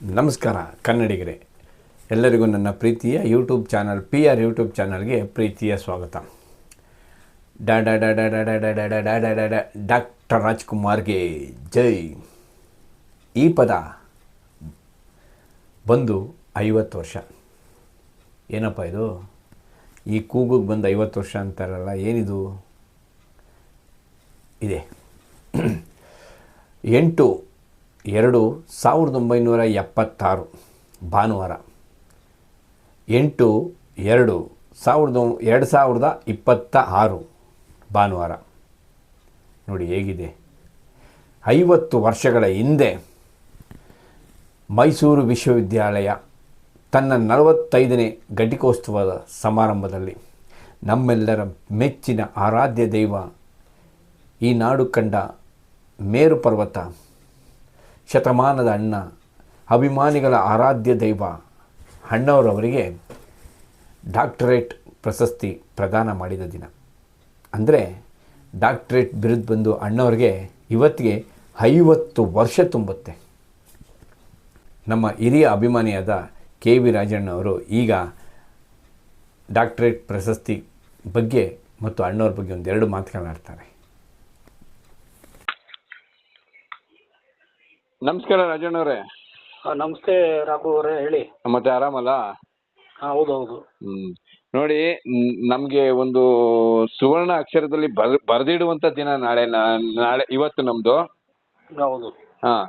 ನಮಸ್ಕಾರ ಕನ್ನಡಿಗರೇ ಎಲ್ಲರಿಗೂ ನನ್ನ ಪ್ರೀತಿಯ YouTube channel P R YouTube ಚಾನಲ್ಗೆ ಪ್ರೀತಿಯ ಸ್ವಾಗತ ಡಾ ಡಾ ಡಾ ಡಾ ಡಾ ಡಾ ಡಾ ಡಾ ಡಾ ಡಾ ಡಾ ಡಾ ಡಾಕ್ಟರ್ ರಾಜ್ಕುಮಾರ್ಗೆ ಜೈ ಈ ಪದ ಬಂದು ಐವತ್ತು ವರ್ಷ ಏನಪ್ಪ ಇದು ಈ ಕೂಗಿಗೆ ಬಂದು ಐವತ್ತು ವರ್ಷ ಅಂತಾರಲ್ಲ ಏನಿದು ಇದೆ ಎಂಟು ಎರಡು ಸಾವಿರದ ಒಂಬೈನೂರ ಎಪ್ಪತ್ತಾರು, ಭಾನುವಾರ. ಎಂಟು ಎರಡು ಸಾವಿರದ ಎರಡು ಸಾವಿರದ ಇಪ್ಪತ್ತ ಆರು, ಭಾನುವಾರ. ನೋಡಿ ಹೇಗಿದೆ. ಐವತ್ತು ವರ್ಷಗಳ ಹಿಂದೆ ಮೈಸೂರು ವಿಶ್ವವಿದ್ಯಾಲಯ ತನ್ನ ನಲವತ್ತೈದನೇ ಘಟಿಕೋತ್ಸವದ ಸಮಾರಂಭದಲ್ಲಿ ನಮ್ಮೆಲ್ಲರ ಮೆಚ್ಚಿನ ಆರಾಧ್ಯ ದೈವ ಈ ನಾಡು ಕಂಡ ಮೇರು ಪರ್ವತ ಶತಮಾನದ ಅಣ್ಣ, ಅಭಿಮಾನಿಗಳ ಆರಾಧ್ಯ ದೈವ, ಅಣ್ಣವರವರಿಗೆ ಡಾಕ್ಟರೇಟ್ ಪ್ರಶಸ್ತಿ ಪ್ರದಾನ ಮಾಡಿದ ದಿನ. ಅಂದರೆ ಡಾಕ್ಟರೇಟ್ ಬಿರುದು ಬಂದು ಅಣ್ಣವ್ರಿಗೆ ಇವತ್ತಿಗೆ ಐವತ್ತು ವರ್ಷ ತುಂಬುತ್ತೆ. ನಮ್ಮ ಹಿರಿಯ ಅಭಿಮಾನಿಯಾದ ಕೆ ವಿ ರಾಜಣ್ಣವರು ಈಗ ಡಾಕ್ಟರೇಟ್ ಪ್ರಶಸ್ತಿ ಬಗ್ಗೆ ಮತ್ತು ಅಣ್ಣವ್ರ ಬಗ್ಗೆ ಒಂದೆರಡು ಮಾತುಗಳಾಡ್ತಾರೆ ನಮಸ್ಕಾರ ರಾಜಣ್ಣವ್ರೆ ಆ, ನಮಸ್ತೆ ರಾಘು ಅವರೇ ಹೇಳಿ. ಮತ್ತೆ ಆರಾಮಲ್ಲ? ಹಾ ಹೌದು ಹೌದು. ಹ್ಮ್. ನೋಡಿ ಮ್, ನಮ್ಗೆ ಒಂದು ಸುವರ್ಣ ಅಕ್ಷರದಲ್ಲಿ ಬರ್ ಬರೆದಿಡುವಂತ ದಿನ ನಾಳೆ ನಾ- ನಾಳೆ ಇವತ್ತು ನಮ್ದು. ಹೌದು. ಹಾ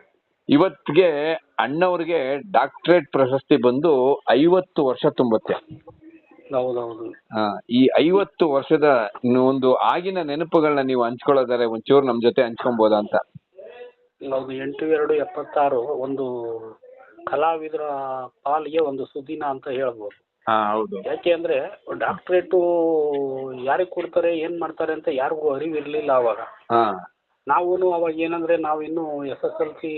ಇವತ್ತಿಗೆ ಅಣ್ಣವ್ರಿಗೆ ಡಾಕ್ಟರೇಟ್ ಪ್ರಶಸ್ತಿ ಬಂದು ಐವತ್ತು ವರ್ಷ ತುಂಬುತ್ತೆ. ಹೌದು ಹೌದು. ಹಾ ಈ ಐವತ್ತು ವರ್ಷದ ಒಂದು ಆಗಿನ ನೆನಪುಗಳನ್ನ ನೀವು ಹಂಚ್ಕೊಳ್ಳೋದಾರೆ ಒಂಚೂರು ನಮ್ ಜೊತೆ ಹಂಚ್ಕೊಬೋದಾ ಅಂತ. ಹೌದು ಎಂಟು ಎರಡು ಎಪ್ಪತ್ತಾರು ಒಂದು ಕಲಾವಿದರ ಪಾಲಿಗೆ ಒಂದು ಸುದಿನ ಅಂತ ಹೇಳ್ಬೋದು. ಹಾ ಹೌದು. ಯಾಕೆ ಅಂದ್ರೆ ಡಾಕ್ಟ್ರೇಟು ಯಾರಿಗೆ ಕೊಡ್ತಾರೆ ಏನ್ ಮಾಡ್ತಾರೆ ಅಂತ ಯಾರಿಗೂ ಅರಿವಿರ್ಲಿಲ್ಲ ಅವಾಗ. ಹಾ. ನಾವು ಅವಾಗ ಏನಂದ್ರೆ ನಾವು ಇನ್ನು ಎಸ್ ಎಸ್ ಎಲ್ ಸಿ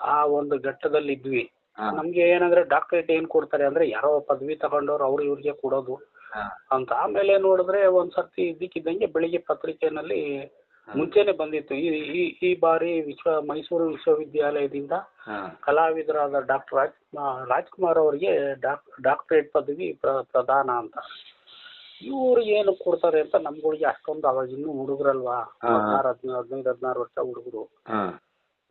ಆ ಒಂದು ಘಟ್ಟದಲ್ಲಿ ಇದ್ವಿ. ಹಾ. ನಮ್ಗೆ ಏನಂದ್ರೆ ಡಾಕ್ಟರೇಟ್ ಏನ್ ಕೊಡ್ತಾರೆ ಅಂದ್ರೆ ಯಾರೋ ಪದವಿ ತಗೊಂಡವ್ರು ಅವ್ರು ಇವ್ರಿಗೆ ಕೊಡೋದು. ಹಾ. ಅಂತ ಆಮೇಲೆ ನೋಡಿದ್ರೆ ಒಂದ್ ಸರ್ತಿ ಇದ್ದಕ್ಕಿದ್ದಂಗೆ ಬೆಳಿಗ್ಗೆ ಪತ್ರಿಕೆನಲ್ಲಿ ಮುಂಚೆನೆ ಬಂದಿತ್ತು. ಈ ಈ ಈ ಬಾರಿ ವಿಶ್ವ ಮೈಸೂರು ವಿಶ್ವವಿದ್ಯಾಲಯದಿಂದ ಕಲಾವಿದರಾದ ಡಾಕ್ಟರ್ ರಾಜ್ ರಾಜ್ಕುಮಾರ್ ಅವರಿಗೆ ಡಾಕ್ ಡಾಕ್ಟರೇಟ್ ಪದವಿ ಪ್ರ- ಪ್ರದಾನ ಅಂತ. ಇವ್ರು ಏನು ಕೊಡ್ತಾರೆ ಅಂತ ನಮ್ಗಳಿಗೆ ಅಷ್ಟೊಂದು ಅವಾಗ ಇನ್ನೂ ಹುಡುಗರಲ್ವಾ. ಹದಿನಾರು ಹದಿನೈದು ಹದಿನೈದು ಹದಿನಾರು ವರ್ಷ ಹುಡುಗರು.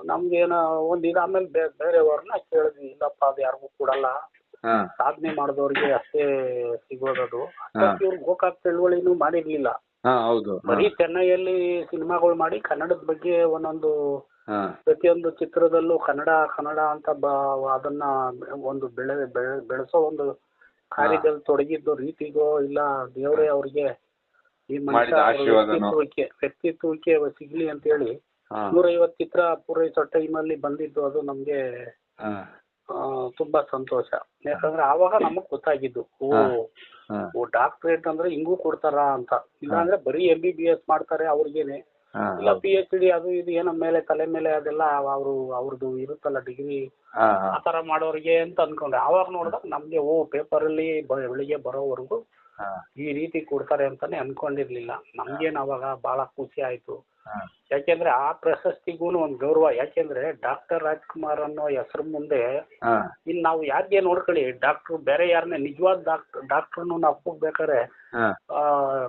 ನಮ್ಗೇನೋ ಒಂದ್ ಇದು ಆಮೇಲೆ ಬೇರೆಯವ್ರನ್ನ ಕೇಳಿದ್ವಿ. ಇಲ್ಲಪ್ಪ ಅದು ಯಾರಿಗೂ ಕೊಡಲ್ಲ. ಸಾಧನೆ ಮಾಡಿದವ್ರಿಗೆ ಅಷ್ಟೇ ಸಿಗೋದದು. ಇವ್ರಿಗೆ ಇವ್ರು ಗೋಕಾಕ್ ಚಳವಳಿನೂ ಮಾಡಿರ್ಲಿಲ್ಲ. ಹಾ ಹೌದು. ಬರೀ ಚೆನ್ನೈಯಲ್ಲಿ ಸಿನಿಮಾಗಳು ಮಾಡಿ ಕನ್ನಡದ ಬಗ್ಗೆ ಒಂದೊಂದು ಪ್ರತಿಯೊಂದು ಚಿತ್ರದಲ್ಲೂ ಕನ್ನಡ ಕನ್ನಡ ಅಂತ ಬ ಅದನ್ನ ಒಂದು ಬೆಳೆ ಬೆಳೆ- ಬೆಳೆಸೋ ಒಂದು ಕಾರ್ಯದಲ್ಲಿ ತೊಡಗಿದ್ದು ರೀತಿಗೋ ಇಲ್ಲ ದೇವರೇ ಅವ್ರಿಗೆ ಈ ಮನುಷ್ಯ ವ್ಯಕ್ತಿತ್ವಕ್ಕೆ ವ್ಯಕ್ತಿತ್ವಕ್ಕೆ ಸಿಗ್ಲಿ ಅಂತ ಹೇಳಿ ನೂರೈವತ್ ನೂರೈವತ್ತು ಚಿತ್ರ ಪೂರೈಸೋ ಟೈಮಲ್ಲಿ ಬಂದಿದ್ದು ಅದು ನಮ್ಗೆ ತುಂಬಾ ಸಂತೋಷ. ಯಾಕಂದ್ರೆ ಆವಾಗ ನಮಗ್ ಗೊತ್ತಾಗಿದ್ದು ಓ ಓ ಡಾಕ್ಟ್ರೇಟ್ ಅಂದ್ರೆ ಹಿಂಗೂ ಕೊಡ್ತಾರ ಅಂತ. ಇಲ್ಲಾಂದ್ರೆ ಬರೀ ಎಂ ಬಿ ಬಿ ಎಸ್ ಮಾಡ್ತಾರೆ ಅವ್ರಿಗೇನೆ. ಇಲ್ಲ ಪಿ ಎಚ್ ಡಿ ಅದು ಇದು ಏನೋ ಮೇಲೆ ತಲೆ ಮೇಲೆ ಅದೆಲ್ಲ ಅವರು ಅವ್ರದ್ದು ಇರುತ್ತಲ್ಲ ಡಿಗ್ರಿ ಆತರ ಆ ತರ ಮಾಡೋರಿಗೆ ಅಂತ ಅನ್ಕೊಂಡೆ. ಆವಾಗ ನೋಡಿದಾಗ ನಮ್ಗೆ ಓ ಪೇಪರ್ ಅಲ್ಲಿ ಬೆಳಿಗ್ಗೆ ಬರೋವರೆಗೂ ಈ ರೀತಿ ಕೊಡ್ತಾರೆ ಅಂತಾನೆ ಅನ್ಕೊಂಡಿರ್ಲಿಲ್ಲ. ನಮ್ಗೇನ್ ಅವಾಗ ಬಹಳ ಖುಷಿ ಆಯ್ತು. ಯಾಕೆಂದ್ರೆ ಆ ಪ್ರಶಸ್ತಿಗೂ ಒಂದು ಗೌರವ. ಯಾಕೆಂದ್ರೆ ಡಾಕ್ಟರ್ ರಾಜ್ಕುಮಾರ್ ಅನ್ನೋ ಹೆಸರು ಮುಂದೆ ಇನ್ ನಾವು ಯಾರಿಗೆ ನೋಡ್ಕೊಳ್ಳಿ ಡಾಕ್ಟರ್ ಬೇರೆ ಯಾರನ್ನ ನಿಜವಾದ ಡಾಕ್ಟರ್ ಡಾಕ್ಟರ್ನು ನಾವು ಹೋಗ್ಬೇಕಾದ್ರೆ ಆ,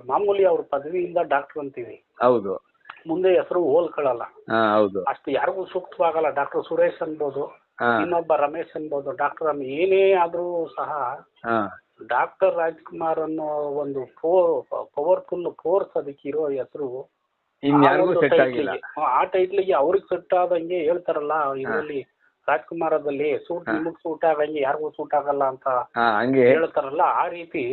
ಮಾಮೂಲಿ ಅವ್ರ ಪದವಿಯಿಂದ ಡಾಕ್ಟರ್ ಅಂತೀವಿ. ಹೌದು. ಮುಂದೆ ಹೆಸರು ಹೋಲ್ಕೊಳ್ಳಲ್ಲ ಅಷ್ಟು ಯಾರಿಗೂ ಸೂಕ್ತವಾಗಲ್ಲ. ಡಾಕ್ಟರ್ ಸುರೇಶ್ ಅನ್ಬೋದು ಇನ್ನೊಬ್ಬ ರಮೇಶ್ ಅನ್ಬೋದು ಡಾಕ್ಟರ್ ಏನೇ ಆದ್ರೂ ಸಹ ಡಾಕ್ಟರ್ ರಾಜ್ಕುಮಾರ್ ಅನ್ನೋ ಒಂದು ಪವರ್ಫುಲ್ ಫೋರ್ಸ್ ಅದಕ್ಕೆ ಇರೋ ಹೆಸರು ಇನ್ಯಾರಿಗೂ ಸೆಟ್ ಆಗಿಲ್ಲ. ಆ ಟೈಟ್ಲಿಗೆ ಅವ್ರಿಗೆ ಸೆಟ್ ಆದಂಗೆ ಹೇಳ್ತಾರಲ್ಲ ಇದರಲ್ಲಿ ರಾಜ್ಕುಮಾರದಲ್ಲಿ ಸೂಟ್ ನಿಮಗ್ ಸೂಟ್ ಆದಂಗೆ ಯಾರಿಗೂ ಸೂಟ್ ಆಗಲ್ಲ ಅಂತ ಹೇಳ್ತಾರಲ್ಲ ಆ ರೀತಿ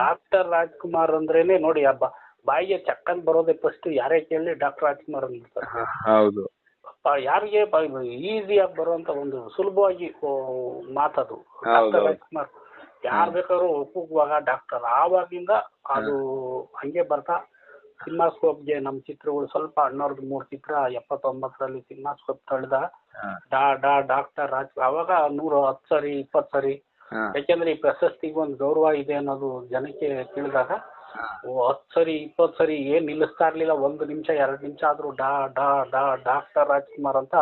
ಡಾಕ್ಟರ್ ರಾಜ್ಕುಮಾರ್ ಅಂದ್ರೇನೆ ನೋಡಿ ಹಬ್ಬ ಬಾಯಿಗೆ ಚಕ್ಕನ್ ಬರೋದೇ ಫಸ್ಟ್ ಯಾರೇ ಕೇಳಿ ಡಾಕ್ಟರ್ ರಾಜ್ಕುಮಾರ್ ಅಂತ ಹಾ, ಹೌದು. ಯಾರಿಗೆ ಈಸಿಯಾಗಿ ಬರುವಂತ ಒಂದು ಸುಲಭವಾಗಿ ಮಾತದು. ಡಾಕ್ಟರ್. ರಾಜ್ಕುಮಾರ್ ಯಾರ್ ಬೇಕಾದ್ರೂ ಒಪ್ಪುವಾಗ ಡಾಕ್ಟರ್ ಆವಾಗಿಂದ ಅದು ಹಂಗೆ ಬರ್ತಾ ಸಿನಿಮಾಸ್ಕೋಪ್ಗೆ ನಮ್ಮ ಚಿತ್ರಗಳು ಸ್ವಲ್ಪ ಅಣ್ಣವ್ರದ್ದು ಮೂರು ಚಿತ್ರ ಎಪ್ಪತ್ತೊಂಬತ್ತರಲ್ಲಿ ಸಿನಿಮಾಸ್ಕೋಪ್ ತಳ್ದ. ಡಾ ಡಾ ಡಾಕ್ಟರ್ ರಾಜ್ ಅವಾಗ ನೂರ ಹತ್ತು ಸರಿ ಇಪ್ಪತ್ತು ಸರಿ. ಯಾಕೆಂದ್ರೆ ಈ ಪ್ರಶಸ್ತಿಗೆ ಒಂದು ಗೌರವ ಇದೆ ಅನ್ನೋದು ಜನಕ್ಕೆ ತಿಳಿದಾಗ ಹತ್ತು ಸರಿ ಇಪ್ಪತ್ತು ಸರಿ ಏನ್ ನಿಲ್ಲಿಸ್ತಾ ಇರ್ಲಿಲ್ಲ ಒಂದು ನಿಮಿಷ ಎರಡು ನಿಮಿಷ ಆದ್ರೂ ಡಾ ಡಾ ಡಾ ಡಾಕ್ಟರ್ ರಾಜ್ಕುಮಾರ್ ಅಂತ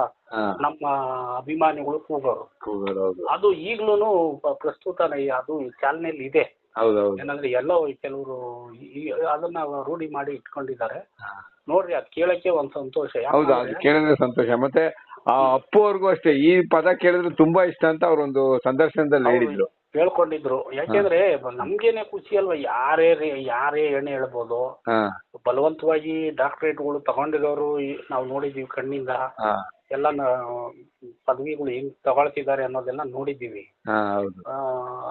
ನಮ್ಮ ಅಭಿಮಾನಿಗಳು ಕೂಗೋರು. ಅದು ಈಗ್ಲೂನು ಪ- ಪ್ರಸ್ತುತ ಅದು ಚಾಲನೆಯಲ್ಲಿ ಇದೆ. ಹೌದೌದು. ಏನಂದ್ರೆ ಎಲ್ಲೋ ಕೆಲವರು ಅದನ್ನ ರೂಢಿ ಮಾಡಿ ಇಟ್ಕೊಂಡಿದ್ದಾರೆ. ನೋಡ್ರಿ ಅದ್ ಕೇಳಕ್ಕೆ ಒಂದ್ ಸಂತೋಷ. ಹೌದು ಅದು ಯಾಕಂದ್ರೆ ಕೇಳಿದ್ರೆ ಸಂತೋಷ. ಮತ್ತೆ ಆ ಅಪ್ಪು ಅವ್ರಿಗೂ ಅಷ್ಟೇ ಈ ಪದ ಕೇಳಿದ್ರೆ ತುಂಬಾ ಇಷ್ಟ ಅಂತ ಅವ್ರೊಂದು ಸಂದರ್ಶನದಲ್ಲಿ ಹೇಳಿದ್ರು. ಹೇಳ್ಕೊಂಡಿದ್ರು. ಯಾಕೆಂದ್ರೆ ನಮ್ಗೇನೆ ಖುಷಿ ಅಲ್ವಾ ಯಾರೇ ರೇ- ಯಾರೇ ಎಣ್ಣೆ ಹೇಳ್ಬೋದು. ಹಾ. ಬಲವಂತವಾಗಿ ಡಾಕ್ಟರೇಟ್ಗಳು ತಗೊಂಡಿರೋರು ಈ- ನಾವು ನೋಡಿದೀವಿ ಕಣ್ಣಿಂದ. ಹಾ. ಎಲ್ಲ ಪದವಿಗಳು ಹೆಂಗ್ ತಗೊಳ್ತಿದ್ದಾರೆ ಅನ್ನೋದೆಲ್ಲ ನೋಡಿದ್ದೀವಿ. ಹಾ ಹೌದು. ಆ,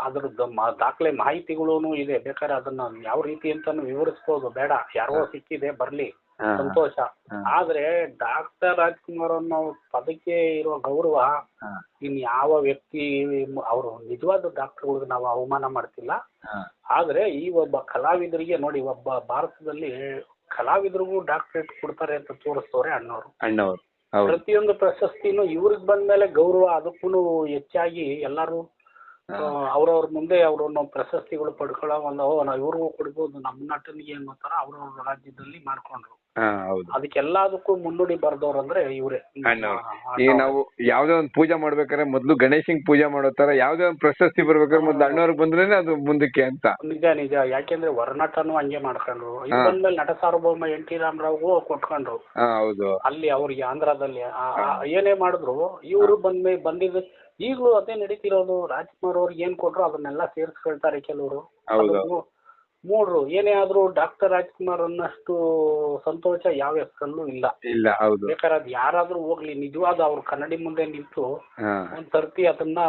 ಅದ್ರದ್ದು ಮ- ದಾಖಲೆ ಮಾಹಿತಿಗಳೂ ಇದೆ. ಬೇಕಾದ್ರೆ ಅದನ್ನ ಯಾವ ರೀತಿ ಅಂತ ವಿವರಿಸ್ಬೋದು. ಬೇಡ ಯಾರೋ ಸಿಕ್ಕಿದೆ ಬರ್ಲಿ. ಹಾ ಸಂತೋಷ. ಹಾ. ಆದ್ರೆ ಡಾಕ್ಟರ್ ರಾಜ್ಕುಮಾರ್ ಅನ್ನೋ ಪದಕ್ಕೆ ಇರುವ ಗೌರವ ಹಾ. ಇನ್ ಯಾವ ವ್ಯಕ್ತಿ ಅವರು ನಿಜವಾದ ಡಾಕ್ಟರ್ಗಳಿಗೆ ನಾವು ಅವಮಾನ ಮಾಡ್ತಿಲ್ಲ. ಹಾ. ಆದ್ರೆ ಈ ಒಬ್ಬ ಕಲಾವಿದರಿಗೆ ನೋಡಿ ಒಬ್ಬ ಭಾರತದಲ್ಲಿ ಕಲಾವಿದರಿಗೂ ಡಾಕ್ಟರೇಟ್ ಕೊಡ್ತಾರೆ ಅಂತ ತೋರಿಸ್ತವ್ರೆ ಅಣ್ಣವರು. ಅಣ್ಣವ್ರು. ಪ್ರತಿಯೊಂದು ಪ್ರಶಸ್ತಿನೂ ಇವ್ರಿಗೆ ಬಂದ್ಮೇಲೆ ಗೌರವ ಅದಕ್ಕೂ ಹೆಚ್ಚಾಗಿ ಎಲ್ಲರೂ ಅವ್ರವ್ರ ಮುಂದೆ ಅವ್ರನ್ನ ಪ್ರಶಸ್ತಿಗಳು ಪಡ್ಕೊಳ್ಳೋ ಒಂದು ಓ ನಾವು ಇವ್ರಿಗೂ ಕೊಡ್ಬೋದು ನಮ್ಮ ನಟನಿಗೆ ಅನ್ನೋ ತರ ಅವ್ರವ್ರ ರಾಜ್ಯದಲ್ಲಿ ಮಾಡ್ಕೊಂಡ್ರು. ಹೌದು. ಅದಕ್ಕೆಲ್ಲದಕ್ಕೂ ಮುನ್ನುಡಿ ಬರ್ದವ್ರು ಅಂದ್ರೆ ಇವರೇ. ಅಣ್ಣವ್ರು ಈಗ ನಾವು ಯಾವ್ದೇ ಒಂದು ಪೂಜೆ ಮಾಡ್ಬೇಕಾದ್ರೆ ಮೊದ್ಲು ಗಣೇಶನ್ ಪೂಜೆ ಮಾಡೋ ತರ ಯಾವ್ದೇ ಒಂದು ಪ್ರಶಸ್ತಿ ಬರ್ಬೇಕಾದ್ರೆ ಮೊದ್ಲು ಅಣ್ಣವ್ರಿಗೆ ಬಂದ್ರೇನೆ ಅದು ಮುಂದಕ್ಕೆ ಅಂತ. ನಿಜ ನಿಜ. ಯಾಕೆಂದ್ರೆ ವರ್ಣಟನು ಹಂಗೆ ಮಾಡ್ಕೊಂಡ್ರು. ಇದು ಹಾ. ಬಂದ್ಮೇಲೆ ನಟ ಸಾರ್ವಭೌಮ ಎನ್ ಟಿ ರಾಮರಾವ್ಗೂ ಕೊಟ್ಕೊಂಡ್ರು. ಹಾ ಹೌದು. ಅಲ್ಲಿ ಅವ್ರಿಗೆ ಆಂಧ್ರದಲ್ಲಿ ಆ- ಆ- ಏನೇ ಮಾಡಿದ್ರು ಇವರು ಬಂದ್ಮೇ ಬಂದಿದ್ ಈಗಲೂ ಅದೇ ನಡೀತಿರೋದು. ರಾಜ್ಕುಮಾರ್ ಅವ್ರಿಗೆ ಏನ್ ಕೊಟ್ರು ಅದನ್ನೆಲ್ಲ ಸೇರಿಸ್ಕೊಳ್ತಾರೆ ಕೆಲವರು. ಹೌದು. ಮೂಡ್ರು ಏನೇ ಆದ್ರೂ ಡಾಕ್ಟರ್ ರಾಜ್ಕುಮಾರ್ ಅನ್ನಷ್ಟು ಸಂತೋಷ ಯಾವ ಹೆಸರಲ್ಲೂ ಇಲ್ಲ. ಇಲ್ಲ ಹೌದು. ಬೇಕಾದ್ರೆ ಅದು ಯಾರಾದ್ರೂ ಹೋಗ್ಲಿ ನಿಜವಾದ ಅವ್ರ ಕನ್ನಡಿ ಮುಂದೆ ನಿಂತು ಹಾ. ಒಂದ್ ಸರ್ತಿ ಅದನ್ನ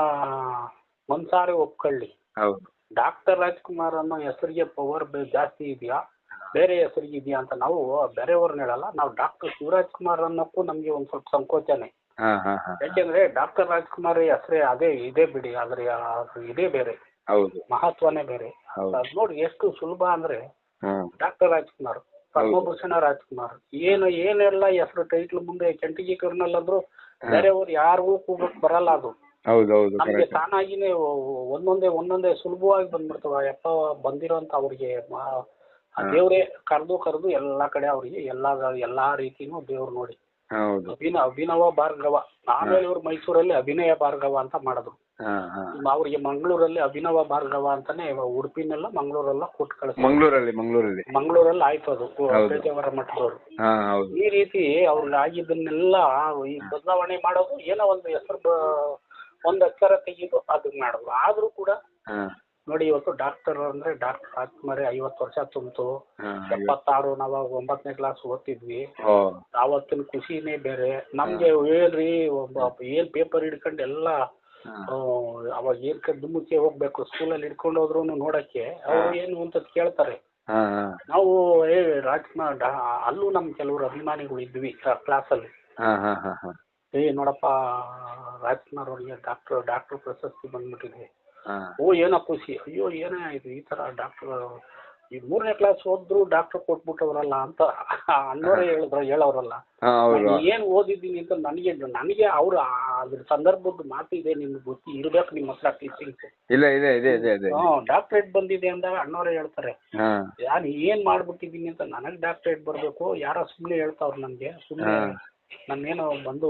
ಮನ್ಸಾರೆ ಒಪ್ಕೊಳ್ಳಿ. ಹೌದು. ಡಾಕ್ಟರ್ ರಾಜ್ಕುಮಾರ್ ಅನ್ನೋ ಹೆಸರಿಗೆ ಪವರ್ ಜಾಸ್ತಿ ಇದೆಯಾ? ಬೇರೆ ಹೆಸರಿಗೆ ಇದೆಯಾ ಅಂತ ನಾವು ಬೇರೆಯವ್ರನ್ನ ಹೇಳಲ್ಲ. ನಾವು ಡಾಕ್ಟರ್ ಶಿವರಾಜ್ ಕುಮಾರ್ ಅನ್ನೋಕ್ಕೂ ನಮ್ಗೆ ಒಂದ್ ಸ್ವಲ್ಪ ಸಂಕೋಚನೆ. ಹಾ ಹಾ ಹಾ. ಯಾಕೆಂದ್ರೆ ಡಾಕ್ಟರ್ ರಾಜ್ಕುಮಾರ್ ಹೆಸರೇ ಅದೇ ಇದೇ ಬಿಡಿ. ಆದ್ರೆ ಅದ್ರ ಇದೇ ಬೇರೆ. ಹೌದು. ಮಹತ್ವನೇ ಬೇರೆ. ಅದ್ ನೋಡಿ ಎಷ್ಟು ಸುಲಭ ಅಂದ್ರೆ ಡಾಕ್ಟರ್ ರಾಜ್ಕುಮಾರ್ ಪದ್ಮಭೂಷಣ ರಾಜ್ಕುಮಾರ್. ಏನು ಏನೆಲ್ಲ ಹೆಸರು ಟೈಟ್ಲ್ ಮುಂದೆ ಚಂಟಿಗೆ ಕರ್ನಲ್ ಅಂದ್ರು ಬೇರೆಯವ್ರು ಯಾರಿಗೂ ಕೂಗಕ್ ಬರಲ್ಲ ಅದು. ನಮ್ಗೆ ತಾನಾಗಿನೇ ಒಂದೊಂದೇ ಒಂದೊಂದೇ ಸುಲಭವಾಗಿ ಬಂದ್ಬಿಡ್ತಾವ. ಯಪ್ಪ ಬಂದಿರೋಂತ ಅವ್ರಿಗೆ ದೇವ್ರೆ ಕರೆದು ಕರೆದು ಎಲ್ಲಾ ಕಡೆ ಅವ್ರಿಗೆ ಎಲ್ಲಾ ಎಲ್ಲಾ ರೀತಿನೂ ದೇವ್ರು ನೋಡಿ. ಅಭಿನ ಅಭಿನವ ಭಾರ್ಗವ. ಆಮೇಲೆ ಇವ್ರು ಮೈಸೂರಲ್ಲಿ ಅಭಿನಯ ಭಾರ್ಗವ ಅಂತ ಮಾಡಿದ್ರು. ಹಾ ಹಾ. ಅವ್ರಿಗೆ ಮಂಗಳೂರಲ್ಲಿ ಅಭಿನವ ಭಾರ್ಗವ ಅಂತಾನೆ ಉಡುಪಿನೆಲ್ಲ ಮಂಗಳೂರೆಲ್ಲ ಕೊಟ್ಟು ಕಳಿಸ್ ಮಂಗಳೂರಲ್ಲಿ ಮಂಗಳೂರಲ್ಲಿ. ಮಂಗಳೂರಲ್ಲಿ ಆಯ್ತು ಅದು ಹೌದು. ಪೇಜಾವರ ಮಠದವರು. ಹಾ ಹೌದು. ಈ ರೀತಿ ಅವ್ರಿಗೆ ಆಗಿದ್ದನ್ನೆಲ್ಲ ಈ ಬದಲಾವಣೆ ಮಾಡೋದು ಏನೋ ಒಂದು ಹೆಸರು ಬ- ಒಂದು ಅಕ್ಷರ ತೆಗೆದು ಅದನ್ನ ಮಾಡೋದು. ಆದ್ರೂ ಕೂಡ ಹಾ. ನೋಡಿ ಇವತ್ತು ಡಾಕ್ಟರ್ ಅಂದ್ರೆ ಡಾಕ್ಟರ್ ಆತ್ಮರೆ ಐವತ್ತು ವರ್ಷ ತುಂಬಿತು. ಹಾ ಎಪ್ಪತ್ತಾರು ನಾವ್ ಒಂಬತ್ತನೇ ಕ್ಲಾಸ್ ಓದ್ತಿದ್ವಿ. ಅವತ್ತಿನ ಆವತ್ತಿನ ಖುಷಿನೇ ಬೇರೆ. ನಮ್ಗೆ ಹೇಳ್ರಿ ಒಬ್ಬ ಏನ್ ಪೇಪರ್ ಹಿಡ್ಕೊಂಡು ಎಲ್ಲ ಅವಾಗ ಏನ್ ಮುಚ್ಚಿ ಹೋಗ್ಬೇಕು ಸ್ಕೂಲಲ್ಲಿ ಹಿಡ್ಕೊಂಡು ಹೋದ್ರು ನೋಡಕ್ಕೆ ಅವ್ರು ಏನು ಅಂತ ಕೇಳ್ತಾರೆ. ನಾವು ಏ ರಾಜ್ಕುಮಾರ್ ಅಲ್ಲೂ ನಮ್ ಕೆಲವರು ಅಭಿಮಾನಿಗಳು ಇದ್ವಿ ಕ್ಲಾಸಲ್ಲಿ ಏ ನೋಡಪ್ಪ ರಾಜ್ಕುಮಾರ್ ಅವ್ರಿಗೆ ಡಾಕ್ಟರ್ ಡಾಕ್ಟರ್ ಪ್ರಶಸ್ತಿ ಬಂದ್ಬಿಟ್ಟಿದೆ. ಓ ಏನೋ ಖುಷಿ ಅಯ್ಯೋ ಏನೇ ಇದು ಈ ತರ ಡಾಕ್ಟರ್ ಈ ಮೂರನೇ ಕ್ಲಾಸ್ ಓದಿದ್ರು ಡಾಕ್ಟರ್ ಕೊಟ್ಬಿಟ್ಟವ್ರಲ್ಲ ಅಂತ ಅನ್ನೋರೇ ಹೇಳಿದ್ರು ಹೇಳೋರಲ್ಲ ಏನ್ ಓದಿದ್ದೀನಿ ಅಂತ ನನಗೆ ನನಗೆ ಅವ್ರ ಅದ್ರ ಸಂದರ್ಭದ ಮಾತಿದೆ ಇದೆ ನಿಮ್ಗೆ ಗೊತ್ತಿ ಇರ್ಬೇಕು ನಿಮ್ಮ ಹತ್ರ ಟೀಚಿಂಗ್ ಇಲ್ಲ ಇದೆ ಇದೆ ಇದೆ ಇದೆ. ಡಾಕ್ಟ್ರೇಟ್ ಬಂದಿದೆ ಅಂದಾಗ ಅಣ್ಣವರೇ ಹೇಳ್ತಾರೆ. ನಾನು ಏನ್ ಮಾಡ್ಬಿಟ್ಟಿದ್ದೀನಿ ಅಂತ ನನಗ್ ಡಾಕ್ಟ್ರೇಟ್ ಬರ್ಬೇಕು ಯಾರೋ ಸುಮ್ನೆ ಹೇಳ್ತಾವ್ರ ನನ್ಗೆ ಸುಮ್ನೆ ನನ್ ನನ್ನೇನೋ ಬಂದು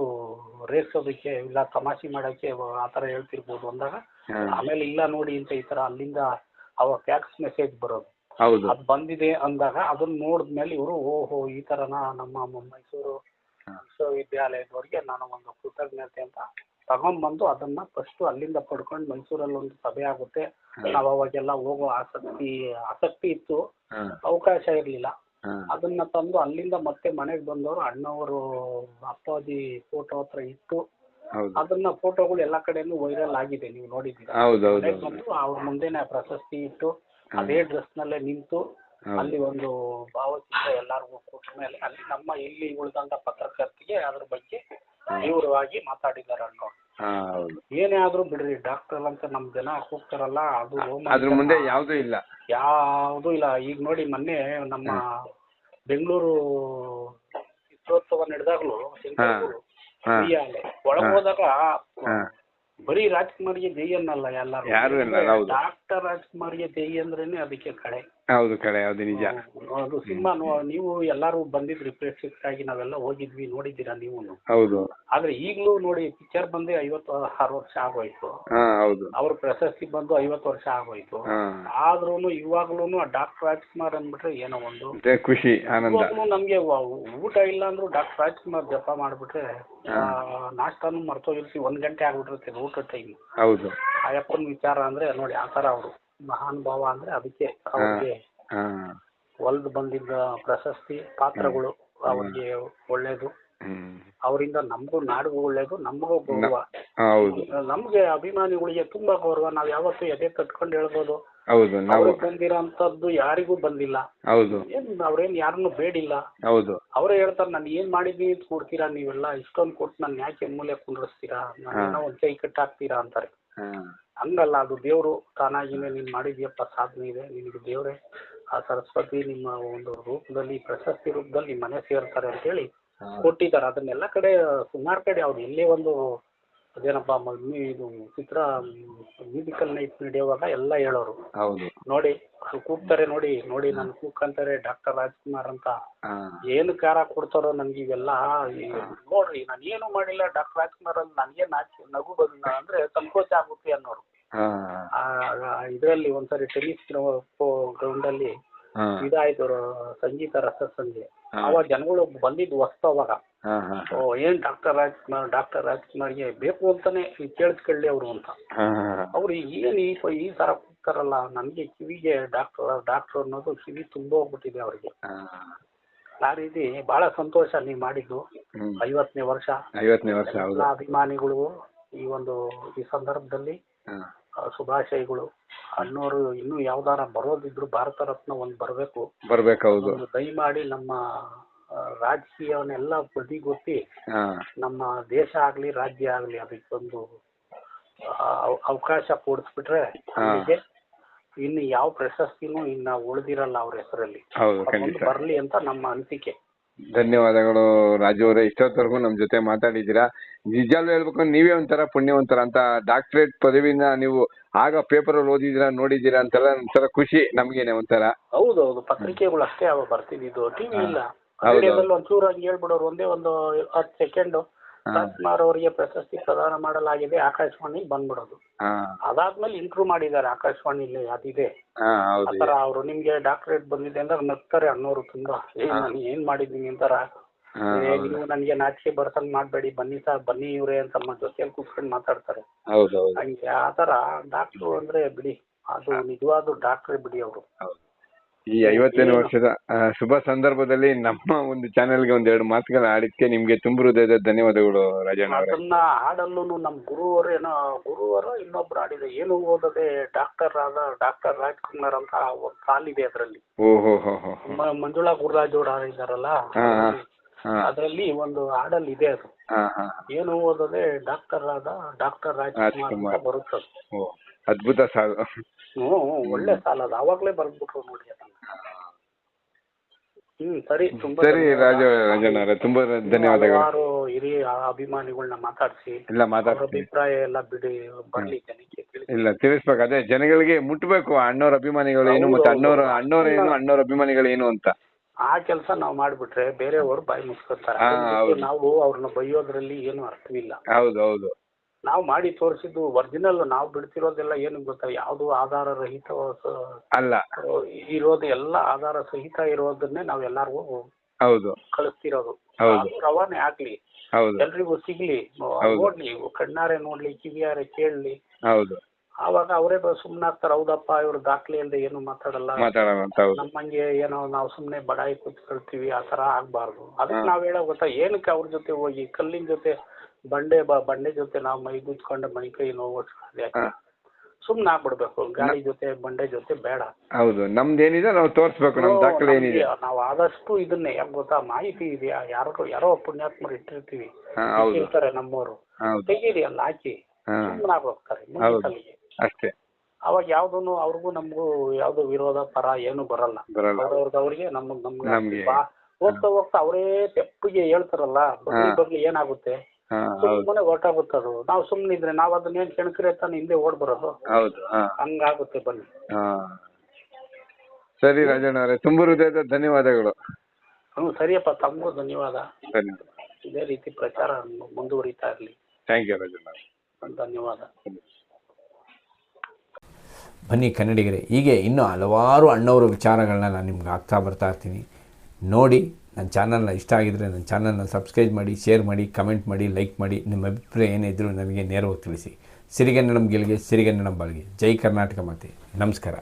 ರೇಸೋದಕ್ಕೆ ಇಲ್ಲ ತಮಾಷೆ ಮಾಡಕ್ಕೆ ಆ ಥರ ಹೇಳ್ತಿರ್ಬೋದು ಅಂದಾಗ ಆಮೇಲೆ ಇಲ್ಲ ನೋಡಿ ಅಂತ ಈ ತರ ಅಲ್ಲಿಂದ ಅವಾಗ ಫ್ಯಾಕ್ಸ್ ಮೆಸೇಜ್ ಬರೋದು. ಹೌದು. ಅದ್ ಬಂದಿದೆ ಅಂದಾಗ ಅದನ್ನ ನೋಡಿದ್ಮೇಲೆ ಇವರು ಓಹೋ ಈ ತರನ ನಮ್ಮ ಮೈಸೂರು ವಿಶ್ವವಿದ್ಯಾಲಯದವರಿಗೆ ನಾನು ಒಂದು ಕೃತಜ್ಞತೆ ಅಂತ ತಗೊಂಡ್ಬಂದು ಅದನ್ನ ಫಸ್ಟ್ ಅಲ್ಲಿಂದ ಪಡ್ಕೊಂಡು ಮೈಸೂರಲ್ಲಿ ಒಂದು ಸಭೆ ಆಗುತ್ತೆ. ನಾವು ಅವಾಗೆಲ್ಲ ಹೋಗೋ ಆಸಕ್ತಿ ಆಸಕ್ತಿ ಇತ್ತು. ಅವಕಾಶ ಇರ್ಲಿಲ್ಲ. ಅದನ್ನ ತಂದು ಅಲ್ಲಿಂದ ಮತ್ತೆ ಮನೆಗೆ ಬಂದವರು ಅಣ್ಣವರು ಅಪ್ಪಾಜಿ ಫೋಟೋ ಹತ್ರ ಇಟ್ಟು ಅದನ್ನ ಫೋಟೋಗಳು ಎಲ್ಲಾ ಕಡೆನೂ ವೈರಲ್ ಆಗಿದೆ ನೀವು ನೋಡಿದ್ದೀರಾ? ಅವ್ರ ಮುಂದೆನೆ ಪ್ರಶಸ್ತಿ ಇಟ್ಟು ಅದೇ ಡ್ರೆಸ್ ನಲ್ಲೇ ನಿಂತು ಅಲ್ಲಿ ಒಂದು ಭಾವಚಿತ್ರ ಎಲ್ಲಾರ್ಗೂ ಕೊಟ್ಟ ಮೇಲೆ ಅಲ್ಲಿ ನಮ್ಮ ಇಲ್ಲಿ ಉಳಿದಂತ ಪತ್ರಕರ್ತಿಗೆ ಅದ್ರ ಬಗ್ಗೆ ವಿವರವಾಗಿ ಮಾತಾಡಿದ್ದಾರೆ ಅನ್ನೋರು ಹೌದು. ಏನೇ ಆದ್ರೂ ಬಿಡ್ರಿ ಡಾಕ್ಟರ್ ಅಂತ ನಮ್ ಜನ ಹೋಗ್ತಾರಲ್ಲ ಅದು. ಅದ್ರ ಮುಂದೆ ಯಾವ್ದು ಇಲ್ಲ. ಯಾವ್ದು ಇಲ್ಲ. ಈಗ ನೋಡಿ ಮೊನ್ನೆ ನಮ್ಮ ಬೆಂಗಳೂರು ಚಿತ್ರೋತ್ಸವ ನಡೆದಾಗ್ಲೂ ಒಳಗ್ ಹೋದಾಗ ಬರೀ ರಾಜ್ಕುಮಾರ್ಗೆ ಜೈ ಅನ್ನಲ್ಲ ಎಲ್ಲಾರು ಯಾರು ಹೌದು. ಡಾಕ್ಟರ್ ರಾಜ್ಕುಮಾರ್ಗೆ ಜೈ ಅಂದ್ರೇನೆ ಅದಕ್ಕೆ ಕಡೆ ಹೌದು ಕಡೆ ಹೌದು ನಿಜ. ಅದು ಸಿನಿಮಾ ನೀವು ಎಲ್ಲರೂ ಬಂದಿದ್ರಿ ಪ್ರೇಕ್ಷಕರಾಗಿ ನಾವೆಲ್ಲ ಹೋಗಿದ್ವಿ ನೋಡಿದ್ದೀರಾ ನೀವು ಹೌದು. ಆದ್ರೆ ಈಗಲೂ ನೋಡಿ ಪಿಕ್ಚರ್ ಬಂದೇ ಐವತ್ತು ಆರು ವರ್ಷ ಆಗೋಯ್ತು. ಹೌದು. ಅವ್ರ ಪ್ರಶಸ್ತಿ ಬಂದು ಐವತ್ತು ವರ್ಷ ಆಗೋಯ್ತು. ಆದ್ರೂನು ಆದ್ರೂ ಇವಾಗ್ಲೂ ಡಾಕ್ಟರ್ ರಾಜ್ಕುಮಾರ್ ಅಂದ್ಬಿಟ್ರೆ ಏನೋ ಒಂದು. ಖುಷಿ ಆನಂದ. ನಮ್ಗೆ ಊಟ ಇಲ್ಲ ಅಂದ್ರು ಡಾಕ್ಟರ್ ರಾಜ್ಕುಮಾರ್ ಜಪ ಮಾಡ್ಬಿಟ್ರೆ ಆ, ನಾಷ್ಟಾನು ಮರ್ತೋಗಿರ್ಸಿ ಒಂದ್ ಗಂಟೆ ಆಗ್ಬಿಟ್ಟಿರ್ತೀವಿ ಊಟ ಟೈಮ್ ಹೌದು. ಆ ಯಪ್ಪನ ವಿಚಾರ ಅಂದ್ರೆ ನೋಡಿ ಆ ತರ ಅವರು. ಮಹಾನ್ ಭಾವ ಅಂದ್ರೆ ಅದಕ್ಕೆ ಅವ್ರಿಗೆ ಒಲ್ದು ಬಂದಿದ್ದ ಪ್ರಶಸ್ತಿ ಪಾತ್ರಗಳು ಅವ್ರಿಗೆ ಒಳ್ಳೇದು. ಅವರಿಂದ ನಮಗೂ ನಾಡಿಗೂ ಒಳ್ಳೇದು ನಮಗೂ ಗೌರವ. ನಮ್ಗೆ ಅಭಿಮಾನಿಗಳಿಗೆ ತುಂಬಾ ಗೌರವ. ನಾವ್ ಯಾವತ್ತೂ ಎದೆ ತಟ್ಕೊಂಡು ಹೇಳ್ಬೋದು. ಹೌದು ನಾವು ಬಂದಿರೋಂತದ್ದು ಯಾರಿಗೂ ಬಂದಿಲ್ಲ. ಹೌದು. ಏನ್ ಅವ್ರೇನ್ ಯಾರನ್ನು ಬೇಡಿಲ್ಲ. ಹೌದು. ಅವರೇ ಹೇಳ್ತಾರೆ ನಾನು ಏನ್ ಮಾಡಿದೀನಿ ಅಂತ ಕೊಡ್ತೀರಾ? ನೀವೆಲ್ಲ ಇಷ್ಟೊಂದು ಕೊಟ್ಟು ನಾನು ಯಾಕೆ ಮೂಲೆ ಕುಂಡ್ರಸ್ತೀರಾ ನಾನೇನೋ ಒಂದ್ ಕೈ ಕಟ್ಟಾಕ್ತೀರಾ? ಅಂತಾರೆ. ಹಂಗಲ್ಲ ಅದು ದೇವರು ತಾನಾಗಿನೇ ನೀನ್ ಮಾಡಿದ್ಯಪ್ಪ ಸಾಧನೆ ಇದೆ ನಿನಗೆ ದೇವರೇ. ಆ ಸರಸ್ವತಿ ನಿಮ್ಮ ಒಂದು ರೂಪದಲ್ಲಿ ಪ್ರಶಸ್ತಿ ರೂಪದಲ್ಲಿ ಮನೆ ಸೇರ್ತಾರೆ ಅಂತೇಳಿ ಕೊಟ್ಟಿದ್ದಾರೆ. ಅದನ್ನೆಲ್ಲ ಕಡೆ ಸುಮಾರು ಕಡೆ ಅವ್ರು ಎಲ್ಲೇ ಒಂದು ಅದೇನಪ್ಪ ಇದು ಚಿತ್ರ ಮ್ಯೂಸಿಕಲ್ ನೈಟ್ ನಡೆಯುವಾಗ ಎಲ್ಲ ಹೇಳೋರು. ನೋಡಿ ಅಲ್ಲಿ ಕೂಗ್ತಾರೆ ನೋಡಿ ನೋಡಿ ನನ್ ಕೂಕಂತಾರೆ ಡಾಕ್ಟರ್ ರಾಜ್ಕುಮಾರ್ ಅಂತ. ಏನ್ ಕಾರ ಕೊಡ್ತಾರೋ ನನ್ಗೆ ಇವೆಲ್ಲ ನೋಡ್ರಿ ನಾನು ಏನು ಮಾಡಿಲ್ಲ ಡಾಕ್ಟರ್ ರಾಜ್ಕುಮಾರ್ ಅಲ್ಲಿ ನನಗೆ ನಾಚಿ ನಗು ಬಂದ ಅಂದ್ರೆ ಸಂಕೋಚ ಆಗುತ್ತೆ ಅನ್ನೋರು. ಇದರಲ್ಲಿ ಒಂದ್ಸರಿ ಟೆನ್ನಿಸ್ ಗ್ರೌಂಡ್ ಅಲ್ಲಿ ಇದಾಯ್ತು ಸಂಗೀತ ರಸ ಸಂಜೆ ಅವಾಗ ಜನಗಳು ಬಂದಿದ್ದು ಹೊಸ್ತು ಅವಾಗ. ಓ ಏನ್ ಡಾಕ್ಟರ್ ರಾಜ್ಕುಮಾರ್ ಡಾಕ್ಟರ್ ರಾಜ್ಕುಮಾರ್ಗೆ ಬೇಕು ಅಂತಾನೆ ಕೇಳಿಸ್ಕೊಳ್ಳಿ ಅವರು ಅಂತ. ಅವ್ರು ಏನ್ ಈ ಈ ತರ ಕೂಗ್ತಾರಲ್ಲ ನಮ್ಗೆ ಕಿವಿಗೆ ಡಾಕ್ಟರ್ ಡಾಕ್ಟರ್ ಅನ್ನೋದು ಕಿವಿ ತುಂಬ ಹೋಗ್ಬಿಟ್ಟಿದೆ ಅವ್ರಿಗೆ. ಆ ರೀತಿ ಬಹಳ ಸಂತೋಷ ನೀವು ಮಾಡಿದ್ದು. ಐವತ್ತನೇ ವರ್ಷ. ಐವತ್ತನೇ ವರ್ಷ ಅಭಿಮಾನಿಗಳು ಈ ಒಂದು ಈ ಸಂದರ್ಭದಲ್ಲಿ. ಶುಭಾಶಯಗಳು. ಅಣ್ಣವರು ಇನ್ನು ಯಾವ್ದಾರ ಬರೋದಿದ್ರು ಭಾರತ ರತ್ನ ಒಂದು ಬರಬೇಕು. ಬರ್ಬೇಕು ಹೌದು ಒಂದು ದಯಮಾಡಿ ನಮ್ಮ ರಾಜಕೀಯವನ್ನೆಲ್ಲ ಬದಿಗೊತ್ತಿ ನಮ್ಮ ದೇಶ ಆಗ್ಲಿ ರಾಜ್ಯ ಆಗ್ಲಿ ಅದಕ್ಕೊಂದು ಅವಕಾಶ ಕೊಡಿಸ್ಬಿಟ್ರೆ. ಇನ್ನು ಯಾವ ಪ್ರಶಸ್ತಿನೂ ಇನ್ನ ಉಳಿದಿರಲ್ಲ ಅವ್ರ ಹೆಸರಲ್ಲಿ. ಹೌದು ಖಂಡಿತ. ಬರ್ಲಿ ಅಂತ ನಮ್ಮ ಅನಿಸಿಕೆ ಧನ್ಯವಾದಗಳು ರಾಜು ಅವರೇ. ಇಷ್ಟೊತ್ತವರೆಗೂ ನಮ್ಮ ಜೊತೆ ಮಾತಾಡಿದ್ದೀರಾ. ನಿಜಾಲು ಹೇಳ್ಬೇಕು ನೀವೇ ಒಂಥರ ಪುಣ್ಯವಂತರ ಅಂತ ಡಾಕ್ಟರೇಟ್ ಪದವಿನ ನೀವು ಆಗ ಪೇಪರ್ ಅಲ್ಲಿ ಓದಿದ್ದೀರಾ ನೋಡಿದ್ದೀರಾ ಅಂತೆಲ್ಲ ಒಂಥರ ಖುಷಿ ನಮ್ಗೇನೆ ಒಂಥರ. ಹೌದೌದು ಪತ್ರಿಕೆಗಳು ಅಷ್ಟೇ ಅವ ಬರ್ತಿದ್ದು ಟಿವಿ ಇಲ್ಲ. ಒಂಚೂರಾಗಿ ಹೇಳ್ಬಿಡೋರು ಒಂದೇ ಒಂದು ಹತ್ತು ಸೆಕೆಂಡ್ ರಾಜ್ಕುಮಾರ್ ಅವರಿಗೆ ಪ್ರಶಸ್ತಿ ಪ್ರದಾನ ಮಾಡಲಾಗಿದೆ ಆಕಾಶವಾಣಿ ಬಂದ್ಬಿಡೋದು. ಅದಾದ್ಮೇಲೆ ಇಂಟ್ರೂ ಮಾಡಿದ್ದಾರೆ ಇಲ್ಲಿ ಅದಿದೆ. ಆತರ ಅವರು ನಿಮ್ಗೆ ಡಾಕ್ಟರೇಟ್ ಬಂದಿದೆ ಅಂದ್ರೆ ನಗ್ತಾರೆ ಅನ್ನೋರು ತುಂಬಾ. ನಾನು ಏನ್ ಮಾಡಿದೀನಿ ಅಂತಾರ ನೀವು ನನ್ಗೆ ನಾಚಿಕೆ ಬರ್ಸಂಗ್ ಮಾಡ್ಬೇಡಿ ಬನ್ನಿ ಸರ್ ಬನ್ನಿ ಇವ್ರೆ ಅಂತ ನಮ್ಮ ಜೊತೆಯಲ್ಲಿ ಕೂತ್ಕೊಂಡು ಮಾತಾಡ್ತಾರೆ. ಹಂಗೆ ಆತರ ಡಾಕ್ಟ್ರು ಅಂದ್ರೆ ಬಿಡಿ ಅದು ನಿಜವಾದ ಡಾಕ್ಟ್ರೇ ಬಿಡಿ ಅವರು. ಈ ಐವತ್ತನೇ ವರ್ಷದ ಆ, ಶುಭ ಸಂದರ್ಭದಲ್ಲಿ ನಮ್ಮ ಒಂದು ಚಾನೆಲ್ಗೆ ಒಂದೆರಡು ಮಾತುಗಳ ಆಡಿದ್ಕೆ ನಿಮ್ಗೆ ತುಂಬ ಹೃದಯದ ಧನ್ಯವಾದಗಳು ರಾಜಣ್ಣ ಅವರೇ. ಅದನ್ನ ಹಾಡಲ್ಲೂ ನಮ್ ಗುರುವರು ಏನೋ ಗುರುವರು ಇನ್ನೊಬ್ರು ಆಡಿದೆ ಏನು ಓದದೆ ಡಾಕ್ಟರ್ ಆದ ಡಾಕ್ಟರ್ ರಾಜ್ಕುಮಾರ್ ಅಂತ ಒಂದು ಸಾಲಿದೆ ಅದರಲ್ಲಿ. ಓಹೋ ಹೋ ಹೋ ಮಂಜುಳಾ ಗುರುರಾಜ್ ಅವ್ರು ಆಡಿದಾರಲ್ಲ ಹಾ ಹಾ. ಹಾ. ಅದರಲ್ಲಿ ಒಂದು ಹಾಡಲ್ ಇದೆ ಅದು. ಹಾ ಹಾ. ಏನು ಓದದೆ ಡಾಕ್ಟರ್ ಆದ ಡಾಕ್ಟರ್ ರಾಜ್ಕುಮಾರ್ ಅಂತ ರಾಜ್ಕುಮಾರ್. ಬರುತ್ತದೆ ಓ ಅದ್ಭುತ ಸಾಲ. ಹ್ಮ್ ಒಳ್ಳೆ ಸಾಲ ಅದು ಅವಾಗ್ಲೇ ಬರ್ದ್ಬಿಟ್ರು ನೋಡಿ ಹ್ಮ್ ಸರಿ ತುಂಬಾ ಸರಿ ರಾಜ ರಾಜಣ್ಣ ಅವರೇ ತುಂಬಾ ಧನ್ಯವಾದಗಳು. ಹಲವಾರು ಹಿರಿಯ ಅಭಿಮಾನಿಗಳನ್ನ ಮಾತಾಡಿಸಿ ಇಲ್ಲ ಅವ್ರ ಮಾತಾಡ್ತೀನಿ ಅಭಿಪ್ರಾಯ ಎಲ್ಲ ಬಿಡಿ ಬರ್ಲಿ ಜನಕ್ಕೆ ತಿಳಿಸಿ. ಇಲ್ಲ ತಿಳಿಸ್ಬೇಕು. ಅದೇ ಜನಗಳಿಗೆ ಮುಟ್ಬೇಕು ಅಣ್ಣವ್ರ ಅಭಿಮಾನಿಗಳು ಏನು ಮತ್ತೆ ಅಣ್ಣವ್ರ ಅಣ್ಣವ್ರ ಏನು ಅಣ್ಣವ್ರ ಅಭಿಮಾನಿಗಳು ಏನು ಅಂತ. ಆ ಕೆಲಸ ನಾವು ಮಾಡ್ಬಿಟ್ರೆ ಬೇರೆಯವರು ಬಾಯಿ ಮುಚ್ಕೋತಾರೆ ಹಾ, ಅದನ್ನ ಬಿಟ್ಟು ಹೌದು. ನಾವು ಅವ್ರನ್ನ ಬೈಯೋದ್ರಲ್ಲಿ ಏನು ಅರ್ಥವಿಲ್ಲ. ಹೌದು ಹೌದು. ನಾವು ಮಾಡಿ ತೋರಿಸಿದ್ದು ಒರಿಜಿನಲ್ ನಾವು ಬಿಡ್ತಿರೋದೆಲ್ಲ ಏನು ಗೊತ್ತಾ? ಯಾವುದು ಆಧಾರ ರಹಿತ ಅಲ್ಲ. ಇರೋದು ಎಲ್ಲ ಆಧಾರ ಸಹಿತ ಇರೋದನ್ನೇ ನಾವು ಎಲ್ಲಾರ್ಗು ಹೌದು. ಕಳಿಸ್ತಿರೋದು. ಅದು ರವಾನೆ ಆಗ್ಲಿ. ಎಲ್ರಿಗೂ ಸಿಗ್ಲಿ. ನೋಡ್ಲಿ ಕಣ್ಣಾರೆ ನೋಡ್ಲಿ ಕಿವಿಯಾರೆ ಕೇಳಲಿ. ಹೌದು. ಆವಾಗ ಅವರೇ ಸುಮ್ಮನಾಗ್ತಾರೆ ಹೌದಪ್ಪ ಇವ್ರು ದಾಖಲೆ ಇಲ್ಲದೆ ಏನು ಮಾತಾಡಲ್ಲ. ನಮ್ಮಂಗೆ ಏನೋ ನಾವು ಸುಮ್ಮನೆ ಬಡಾಯಿ ಕೂತ್ಕೊಳ್ತೀವಿ ಆ ತರ ಆಗ್ಬಾರ್ದು. ಅದಕ್ಕೆ ನಾವ್ ಹೇಳೋ ಗೊತ್ತಾ ಏನಕ್ಕೆ ಅವ್ರ ಜೊತೆ ಹೋಗಿ ಕಲ್ಲಿನ ಜೊತೆ ಬಂಡೆ ಬ ಬಂಡೆ ಜೊತೆ ನಾವು ಮೈ ಗುಚ್ಕೊಂಡು ಮೈ ಕೈ ನೋವು ಹಾ. ಆಗ್ಬಿಡ್ಬೇಕು. ಗಾಳಿ ಜೊತೆ ಬಂಡೆ ಜೊತೆ ಬೇಡ. ಹೌದು ನಮ್ದೇನಿದೆ ನಾವು ತೋರಿಸ್ಬೇಕು ನಮ್ಮ ದಾಖಲೆ ಏನಿದೆ. ನಾವು ಆದಷ್ಟು ಇದನ್ನೇ ಯಾಕೆ ಗೊತ್ತಾ ಮಾಹಿತಿ ಇದೆಯಾ ಯಾರು ಯಾರೋ ಪುಣ್ಯಾತ್ಮರು ಇಟ್ಟಿರ್ತೀವಿ. ಇರ್ತಾರೆ ನಮ್ಮವರು. ತೆಗೀರಿ ಅಲ್ಲಿ ಹಾಕಿ. ಸುಮ್ಮನೆ ಹೋಗ್ತಾರೆ ಅಷ್ಟೇ. ಅವಾಗ ಯಾವ್ದೂನು ಅವ್ರಿಗೂ ನಮಗೂ ಯಾವ್ದು ವಿರೋಧ ಪರ ಏನು ಬರಲ್ಲ. ಬರಲ್ಲ. ನಮ್ಗ್ ಅವ್ರಿಗೆ ನಮಗ್. ಹೋಗ್ತಾ ಹೋಗ್ತಾ ಅವರೇ ತೆಪ್ಪಿಗೆ ಹೇಳ್ತಾರಲ್ಲ. ಬಗ್ಲಿ ಏನಾಗುತ್ತೆ? ಹಾ ಹೌದು. ಸುಮ್ಮನೆ ಅದು. ನಾವು ಸುಮ್ಮನಿದ್ರೆ ನಾವು ಅದನ್ನ ಏನ್ ಕೆಣಕ್ರೆ ತಾನೆ ಹಿಂದೆ ಓಡ್ ಬರೋದು ಹೌದು ಹಾ. ಹಂಗಾಗುತ್ತೆ ಬನ್ನಿ. ಹಾ. ಸರಿ ರಾಜಣ್ಣ ಅವರೇ ತುಂಬ ಹೃದಯದ ಧನ್ಯವಾದಗಳು. ಹ್ಞೂ ಸರಿಯಪ್ಪ ತಮಗೂ ಧನ್ಯವಾದ. ಧನ್ಯವಾದ. ಇದೇ ರೀತಿ ಪ್ರಚಾರ ಮುಂದುವರಿತಾ ಇರಲಿ. Thank you Rajanna. ಧನ್ಯವಾದ. ಬನ್ನಿ ಕನ್ನಡಿಗರೇ ಹೀಗೆ ಇನ್ನೂ ಹಲವಾರು ಅಣ್ಣವರ ವಿಚಾರಗಳನ್ನ ನಾನು ನಿಮ್ಗೆ ಆಗ್ತಾ ಬರ್ತಾ ಇರ್ತೀನಿ. ನೋಡಿ ನನ್ನ ಚಾನಲ್ನ ಇಷ್ಟ ಆಗಿದ್ದರೆ ನನ್ನ ಚಾನಲ್ನ ಸಬ್ಸ್ಕ್ರೈಬ್ ಮಾಡಿ, ಶೇರ್ ಮಾಡಿ, ಕಮೆಂಟ್ ಮಾಡಿ, ಲೈಕ್ ಮಾಡಿ, ನಿಮ್ಮ ಅಭಿಪ್ರಾಯ ಏನೇ ಇದ್ದರೂ ನನಗೆ ನೇರವಾಗಿ ತಿಳಿಸಿ. ಸಿರಿಗನ್ನಡಂ ಗೆಲ್ಗೆ ಸಿರಿಗನ್ನಡಂ ಬಾಳ್ಗೆ. ಜೈ ಕರ್ನಾಟಕ ಮಾತೆ. ನಮಸ್ಕಾರ.